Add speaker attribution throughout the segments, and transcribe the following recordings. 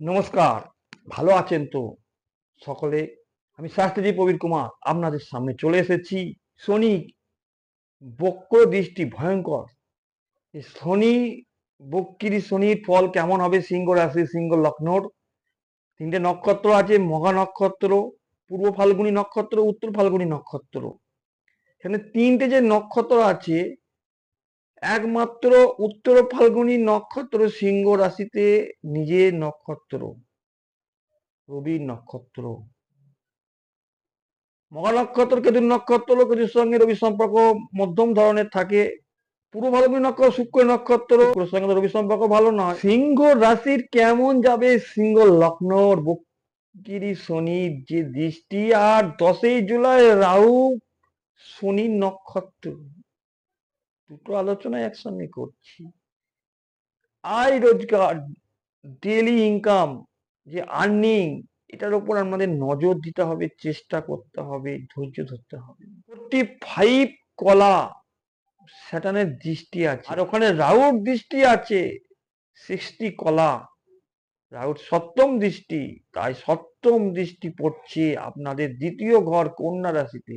Speaker 1: নমস্কার, ভালো আছেন তো সকলে? আমি শাস্ত্রী প্রবীর কুমার, আপনাদের সামনে চলে এসেছি শনি বক্র দৃষ্টি ভয়ঙ্কর। শনি বক্রি শনির ফল কেমন হবে? সিংহ রাশি, সিংহ লগ্নর। তিনটে নক্ষত্র আছে, মহা নক্ষত্র, পূর্ব ফাল্গুনি নক্ষত্র, উত্তর ফাল্গুনি নক্ষত্র। এখানে তিনটে যে নক্ষত্র আছে একমাত্র উত্তর ফাল্গুনী নক্ষত্র সিংহ রাশিতে নিজের নক্ষত্র, রবির নক্ষত্র। মহা নক্ষত্র কেতুর নক্ষত্র কেতুর সঙ্গে রবি সম্পর্ক মধ্যম ধরনের থাকে, পূর্ব ফাল্গুনী নক্ষত্র, শুক্র নক্ষত্র সঙ্গে রবি সম্পর্ক ভালো নয়। সিংহ রাশির কেমন যাবে? সিংহ লগ্নর বক্রি শনির যে দৃষ্টি, আর দশই জুলাই রাহু শনির নক্ষত্র। দুটো আলোচনা একসঙ্গে করছি। আয় রোজগার ডেলি ইনকাম যে আর্নিং এটার উপর আমাদের নজর দিতে হবে চেষ্টা করতে হবে ধৈর্য ধরতে হবে। ফোর্টি ফাইভ কলা স্যাটানের দৃষ্টি আছে। আর ওখানে রাউর দৃষ্টি আছে সিক্সটি কলা। রাউর সপ্তম দৃষ্টি তাই সপ্তম দৃষ্টি পড়ছে আপনাদের দ্বিতীয় ঘর কন্যা রাশিতে।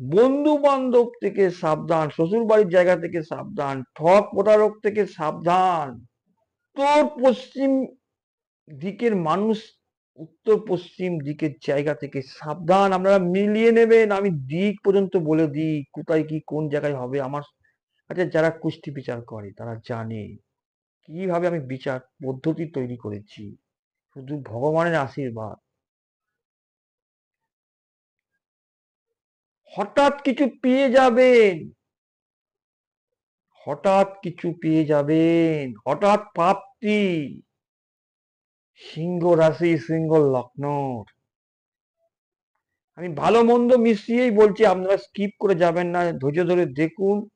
Speaker 1: বন্ধু বান্ধব থেকে সাবধান শ্বশুর বাড়ির জায়গা থেকে সাবধান, ঠক প্রতারক থেকে সাবধান। উত্তর পশ্চিম দিকের মানুষ উত্তর পশ্চিম দিকের জায়গা থেকে সাবধান। আপনারা মিলিয়ে নেবেন। আমি দিক পর্যন্ত বলে দিই, কোথায় কি, কোন জায়গায় হবে আমার আচ্ছা যারা কুষ্টি বিচার করে, তারা জানে কীভাবে আমি বিচার পদ্ধতি তৈরি করেছি। শুধু ভগবানের আশীর্বাদ। হঠাৎ কিছু পেয়ে যাবেন। হঠাৎ কিছু পেয়ে যাবেন। হঠাৎ প্রাপ্তি সিংহ রাশি, সিংহ লগ্নর। আমি ভালো মন্দ মিশিয়েই বলছি, আপনারা স্কিপ করে যাবেন না। ধৈর্য ধরে দেখুন।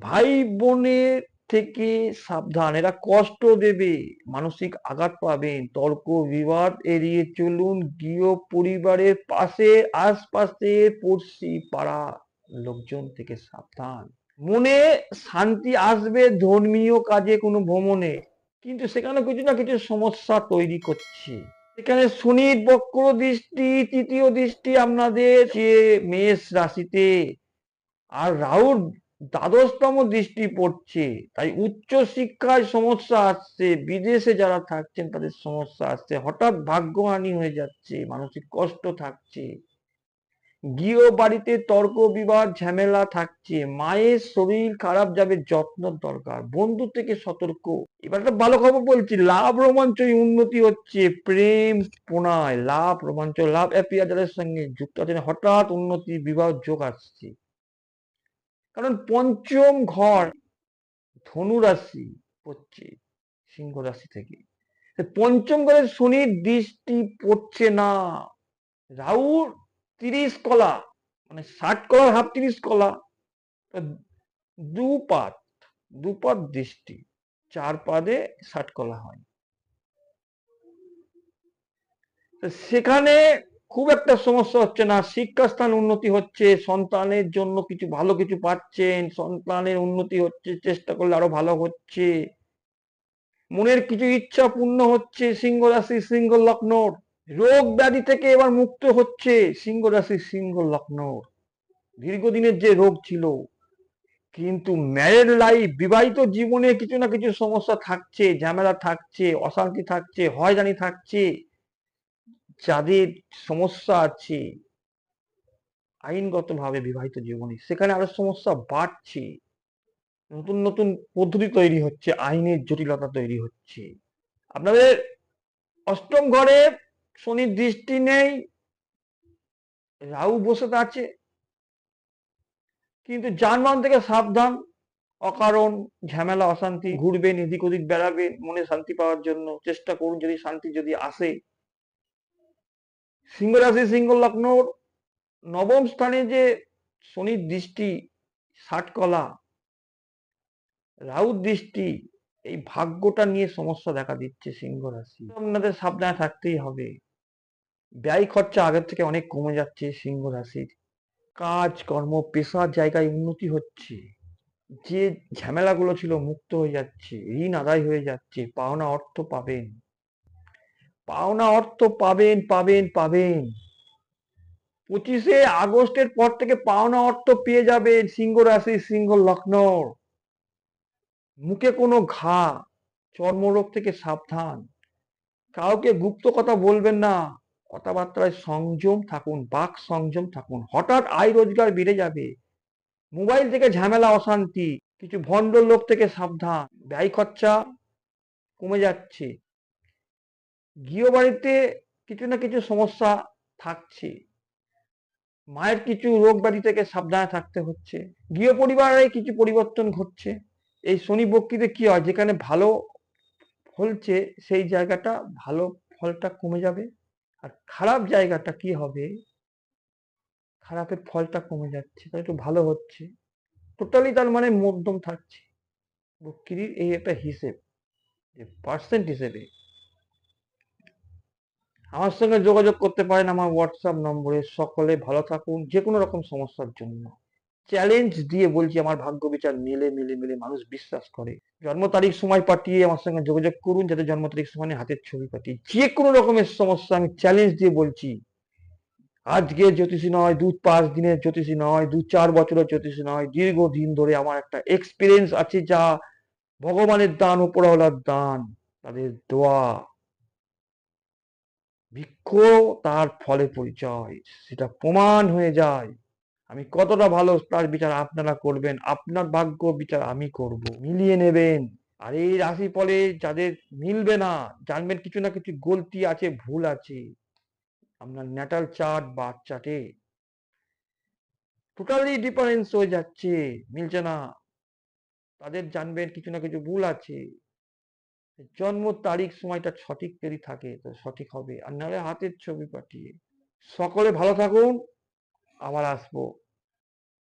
Speaker 1: ভাই বোনের থেকে সাবধান এরা কষ্ট দেবে। মানসিক আঘাত পাবেন। তর্ক বিবাদ এড়িয়ে চলুন। গৃহ পরিবারের পাশে, আশপাশে, পড়শি পাড়া লোকজন থেকে সাবধান। মনে শান্তি আসবে ধর্মীয় কাজে কোনো ভ্রমণে। কিন্তু সেখানে কিছু না কিছু সমস্যা তৈরি করছে। এখানে শনির বক্র দৃষ্টি, তৃতীয় দৃষ্টি আপনাদের যে মেষ রাশিতে। আর রাহুর দ্বাদশতম দৃষ্টি পড়ছে, তাই উচ্চ শিক্ষায় সমস্যা আসছে, বিদেশে যারা থাকছেন তাদের সমস্যা আসছে, হঠাৎ ভাগ্যহানি হয়ে যাচ্ছে, মানসিক কষ্ট থাকছে। গৃহ বাড়িতে তর্ক বিবাদ, ঝামেলা থাকছে, মায়ের শরীর খারাপ যাবে যত্ন দরকার, বন্ধু থেকে সতর্ক। এবার একটা ভালো খবর বলছি, লাভ রোমাঞ্চ উন্নতি হচ্ছে, প্রেম প্রণয়, লাভ রোমাঞ্চ, লাভ অ্যাপিয়ারের সঙ্গে যুক্ত আছেন, হঠাৎ উন্নতি বিবাহ যোগ আসছে। কারণ পঞ্চম ঘর ধনু রাশি পড়ছে সিংহ রাশি থেকে। পঞ্চম ঘরের শনির দৃষ্টি পড়ছে না। রাহুর তিরিশ কলা মানে ষাট কলার হাফ তিরিশ কলা দু পাত দু পাত দৃষ্টি, চার পাদে ষাট কলা হয়। সেখানে খুব একটা সমস্যা হচ্ছে না। শিক্ষাস্থান উন্নতি হচ্ছে, সন্তানের জন্য কিছু ভালো কিছু পাচ্ছেন, সন্তানের উন্নতি হচ্ছে, চেষ্টা করলে আরও ভালো হচ্ছে। মনের কিছু ইচ্ছা পূর্ণ হচ্ছে, সিংহ রাশি, সিংহ লগ্নর রোগ ব্যাধি থেকে এবার মুক্ত হচ্ছে, সিংহ রাশি, সিংহ লগ্নর দীর্ঘদিনের যে রোগ ছিল, কিন্তু ম্যারেড লাইফ বিবাহিত জীবনে কিছু না কিছু সমস্যা থাকছে, ঝামেলা থাকছে, অশান্তি থাকছে, হয়রানি থাকছে। যাদের সমস্যা আছে, আইনগতভাবে বিবাহিত জীবনে, সেখানে আরও সমস্যা বাড়ছে। নতুন নতুন পদ্ধতি তৈরি হচ্ছে, আইনের জটিলতা তৈরি হচ্ছে। আপনাদের অষ্টম ঘরে শনির দৃষ্টি নেই, রাহু বসে আছে। কিন্তু যানবাহন থেকে সাবধান, অকারণ, ঝামেলা, অশান্তি, ঘুরবেন এদিক ওদিক বেড়াবেন, মনে শান্তি পাওয়ার জন্য চেষ্টা করুন, যদি শান্তি যদি আসে। সিংহ রাশি সিংহ লগ্নর নবম স্থানে যে শনির দৃষ্টি ষাট কলা রাহুর দৃষ্টি, এই ভাগ্যটা নিয়ে সমস্যা দেখা দিচ্ছে সিংহ রাশি আপনাদের সাবধানে থাকতেই হবে। ব্যয় খরচা আগের থেকে অনেক কমে যাচ্ছে সিংহ রাশির কাজ, কর্ম, পেশার জায়গায় উন্নতি হচ্ছে। যে ঝামেলাগুলো ছিল মুক্ত হয়ে যাচ্ছে, ঋণ আদায় হয়ে যাচ্ছে, পাওনা অর্থ পাবেন। পাওনা অর্থ পাবেন পাবেন পাবেন। পঁচিশে আগস্টের পর থেকে পাওনা অর্থ পেয়ে যাবেন সিংহ রাশি, সিংহ লগ্নর। মুখে কোনো ঘা, চর্মরোগ থেকে সাবধান। কাউকে গুপ্ত কথা বলবেন না। কথাবার্তায় সংযম থাকুন, বাক সংযম থাকুন। হঠাৎ আয় রোজগার বেড়ে যাবে। মোবাইল থেকে ঝামেলা, অশান্তি, কিছু ভণ্ড লোক থেকে সাবধান। ব্যয় খরচা কমে যাচ্ছে। গৃহবাড়িতে কিছু না কিছু সমস্যা থাকছে। মায়ের কিছু রোগ ব্যাধি থেকে সাবধানে থাকতে হচ্ছে। গৃহ পরিবারে কিছু পরিবর্তন ঘটছে। এই শনি বক্রিতে কি হয়? যেখানে ভালো ফলছে, সেই জায়গাটা ভালো ফলটা কমে যাবে। আর খারাপ জায়গাটা কি হবে? খারাপের ফলটা কমে যাচ্ছে তাই একটু ভালো হচ্ছে। টোটালি তার মানে মধ্যম থাকছে। বক্রির এই একটা হিসেব, যে পার্সেন্ট হিসেবে। আমার সঙ্গে যোগাযোগ করতে পারেন আমার হোয়াটসঅ্যাপ নম্বরে। সকলে ভালো থাকুন যে কোনো রকম সমস্যার জন্য। চ্যালেঞ্জ দিয়ে বলছি, আমার ভাগ্য বিচার মিলে মিলে মিলে মানুষ বিশ্বাস করে। জন্ম তারিখ, সময় পাঠিয়ে আমার সঙ্গে যোগাযোগ করুন, যাতে জন্ম তারিখ, সময় হাতের ছবি পাঠিয়ে যে কোনো রকমের সমস্যা, আমি চ্যালেঞ্জ দিয়ে বলছি। আজকে জ্যোতিষী নয়, দু পাঁচ দিনের জ্যোতিষী নয়, দু চার বছরের জ্যোতিষী নয়, দীর্ঘদিন ধরে আমার একটা এক্সপিরিয়েন্স আছে যা ভগবানের দান উপরওয়ালার দান, তাদের দোয়া। বৃক্ষ তার ফলে পরিচয়, সেটা প্রমাণ হয়ে যায়। আমি কতটা ভালো তার বিচার আপনারা করবেন, আপনার ভাগ্য বিচার আমি করব। মিলিয়ে নেবেন। আর এই রাশি ফলে যাদের মিলবে না, জানবেন কিছু না কিছু গলতি আছে, ভুল আছে। আপনার ন্যাটাল চার্ট বা চার্টে টোটালি ডিফারেন্স হয়ে যাচ্ছে, মিলছে না। তাদের জানবেন কিছু না কিছু ভুল আছে। জন্ম তারিখ সময়টা সঠিক যদি থাকে, তো সঠিক হবে। আর নাহলে হাতের ছবি পাঠিয়ে। সকলে ভালো থাকুন। আবার আসব।